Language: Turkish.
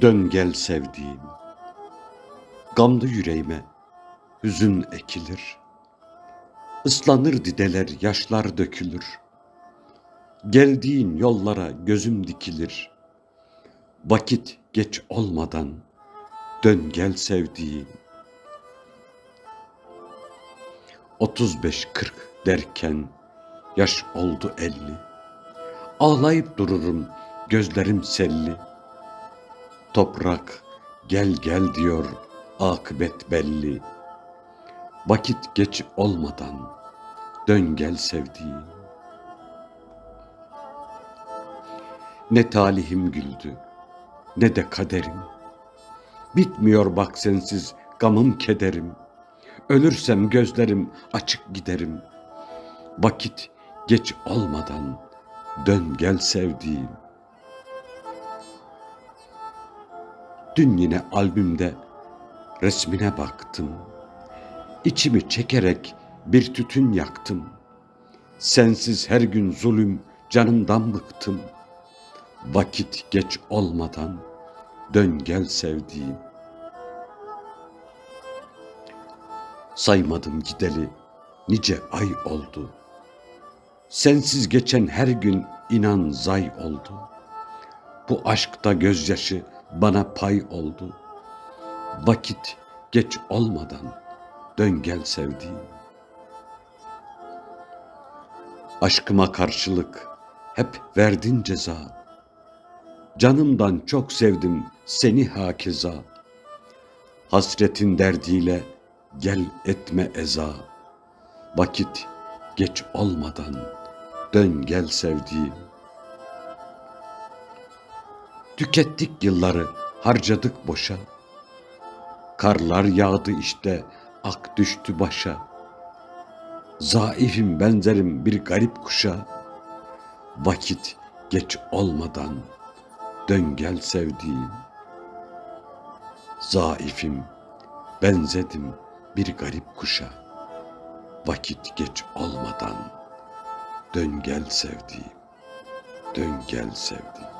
Dön gel sevdiğim. Gamlı yüreğime hüzün ekilir. Islanır dideler, yaşlar dökülür. Geldiğin yollara gözüm dikilir. Vakit geç olmadan dön gel sevdiğim. 35-40 derken yaş oldu elli. Ağlayıp dururum gözlerim selli. Toprak gel gel diyor akıbet belli. Vakit geç olmadan dön gel sevdiğim. Ne talihim güldü ne de kaderim. Bitmiyor bak sensiz gamım kederim. Ölürsem gözlerim açık giderim. Vakit geç olmadan dön gel sevdiğim. Dün yine albümde resmine baktım. İçimi çekerek bir tütün yaktım. Sensiz her gün zulüm canımdan bıktım. Vakit geç olmadan dön gel sevdiğim. Saymadım gideli nice ay oldu. Sensiz geçen her gün inan zay oldu. Bu aşkta gözyaşı bana pay oldu. Vakit geç olmadan dön gel sevdiğim. Aşkıma karşılık hep verdin ceza. Canımdan çok sevdim seni hakeza. Hasretin derdiyle gel etme eza. Vakit geç olmadan dön gel sevdiğim. Tükettik yılları, harcadık boşa. Karlar yağdı işte, ak düştü başa. Zaifim benzerim bir garip kuşa. Vakit geç olmadan dön gel sevdiğim. Zaifim, benzedim bir garip kuşa. Vakit geç olmadan dön gel sevdiğim. Dön gel sevdiğim.